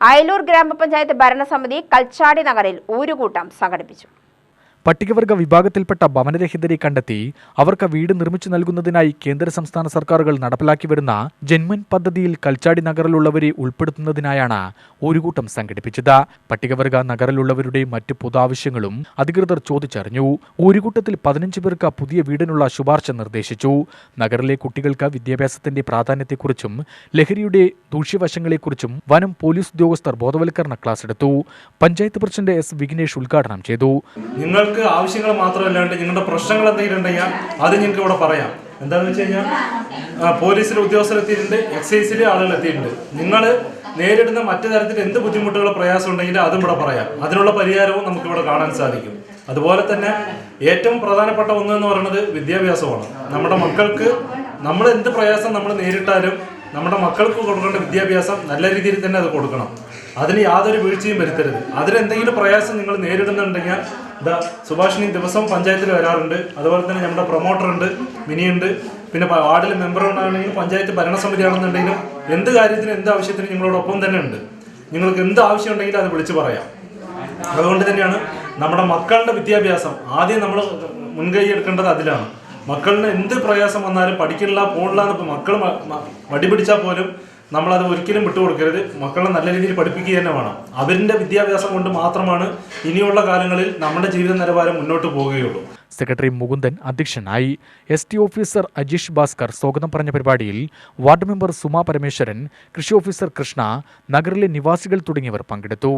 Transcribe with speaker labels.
Speaker 1: അയലൂർ ഗ്രാമപഞ്ചായത്ത് ഭരണസമിതി കൽച്ചാടി നഗറിൽ ഊരുകൂട്ടം സംഘടിപ്പിച്ചു.
Speaker 2: പട്ടികവർഗ വിഭാഗത്തിൽപ്പെട്ട ഭവനരഹിതരെ കണ്ടെത്തി അവർക്ക് വീട് നിർമ്മിച്ചു നൽകുന്നതിനായി കേന്ദ്ര സംസ്ഥാന സർക്കാരുകൾ നടപ്പിലാക്കി വരുന്ന ജന്മൻ പദ്ധതിയിൽ കൽച്ചാടി നഗറിലുള്ളവരെ ഉൾപ്പെടുത്തുന്നതിനായാണ് ഒരു കൂട്ടം സംഘടിപ്പിച്ചത്. പട്ടികവർഗ നഗറിലുള്ളവരുടെ മറ്റു പൊതാവശ്യങ്ങളും അധികൃതർ ചോദിച്ചറിഞ്ഞു. ഒരു കൂട്ടത്തിൽ പതിനഞ്ച് പേർക്ക് പുതിയ വീടിനുള്ള ശുപാർശ നിർദ്ദേശിച്ചു. നഗറിലെ കുട്ടികൾക്ക് വിദ്യാഭ്യാസത്തിന്റെ പ്രാധാന്യത്തെക്കുറിച്ചും ലഹരിയുടെ ദൂഷ്യവശങ്ങളെക്കുറിച്ചും വനം പോലീസ് ഉദ്യോഗസ്ഥർ ബോധവൽക്കരണ ക്ലാസ് എടുത്തു. പഞ്ചായത്ത് പ്രസിഡന്റ് എസ് വിഘ്നേഷ് ഉദ്ഘാടനം ചെയ്തു.
Speaker 3: നിങ്ങൾക്ക് ആവശ്യങ്ങൾ മാത്രമല്ലാണ്ട് നിങ്ങളുടെ പ്രശ്നങ്ങൾ എന്തെങ്കിലും ഉണ്ടെങ്കിൽ അത് നിങ്ങൾക്ക് ഇവിടെ പറയാം. എന്താണെന്ന് വെച്ച് കഴിഞ്ഞാൽ പോലീസിലെ ഉദ്യോഗസ്ഥർ എത്തിയിട്ടുണ്ട് എക്സൈസിലെ ആളുകൾ എത്തിയിട്ടുണ്ട്. നിങ്ങൾ നേരിടുന്ന മറ്റു തരത്തിൽ എന്ത് ബുദ്ധിമുട്ടുകളോ പ്രയാസം ഉണ്ടെങ്കിൽ അതും ഇവിടെ പറയാം. അതിനുള്ള പരിഹാരവും നമുക്ക് ഇവിടെ കാണാൻ സാധിക്കും. അതുപോലെ തന്നെ ഏറ്റവും പ്രധാനപ്പെട്ട ഒന്ന് എന്ന് പറയുന്നത് വിദ്യാഭ്യാസമാണ്. നമ്മുടെ മക്കൾക്ക് നമ്മൾ എന്ത് പ്രയാസം നമ്മൾ നേരിട്ടാലും നമ്മുടെ മക്കൾക്ക് കൊടുക്കേണ്ട വിദ്യാഭ്യാസം നല്ല രീതിയിൽ തന്നെ അത് കൊടുക്കണം. അതിന് യാതൊരു വീഴ്ചയും വരുത്തരുത്. അതിലെന്തെങ്കിലും പ്രയാസം നിങ്ങൾ നേരിടുന്നുണ്ടെങ്കിൽ ഇതാ സുഭാഷിനി ദിവസവും പഞ്ചായത്തിൽ വരാറുണ്ട്. അതുപോലെ തന്നെ നമ്മുടെ പ്രൊമോട്ടർ ഉണ്ട് മിനിയുണ്ട് പിന്നെ വാർഡിൽ മെമ്പർ ഉണ്ടാണെങ്കിൽ പഞ്ചായത്ത് ഭരണസമിതി ആണെന്നുണ്ടെങ്കിലും എന്ത് കാര്യത്തിനും എന്ത് ആവശ്യത്തിനും നിങ്ങളോടൊപ്പം തന്നെ ഉണ്ട്. നിങ്ങൾക്ക് എന്ത് ആവശ്യം ഉണ്ടെങ്കിലും അത് വിളിച്ചു പറയാം. അതുകൊണ്ട് തന്നെയാണ് നമ്മുടെ മക്കളുടെ വിദ്യാഭ്യാസം ആദ്യം നമ്മൾ മുൻകൈ എടുക്കേണ്ടത് അതിലാണ്. മക്കളിന് എന്ത് പ്രയാസം വന്നാലും പഠിക്കില്ല പോണില്ല എന്നിപ്പോൾ മക്കൾ മടി പിടിച്ചാൽ പോലും നമ്മളത് ഒരിക്കലും വിട്ടുകൊടുക്കരുത്. മക്കളെ നല്ല രീതിയിൽ പഠിപ്പിക്കുക തന്നെ വേണം. അവരിന്റെ വിദ്യാഭ്യാസം കൊണ്ട് മാത്രമാണ് ഇനിയുള്ള കാലങ്ങളിൽ നമ്മുടെ ജീവിത നിലവാരം മുന്നോട്ട് പോവുകയുള്ളൂ
Speaker 2: സെക്രട്ടറി മുകുന്ദൻ അധ്യക്ഷനായി S T officer Ajeesh Bhaskar സ്വാഗതം പറഞ്ഞ പരിപാടിയിൽ വാർഡ് മെമ്പർ സുമാ പരമേശ്വരൻ കൃഷി ഓഫീസർ കൃഷ്ണ നഗറിലെ നിവാസികൾ തുടങ്ങിയവർ പങ്കെടുത്തു.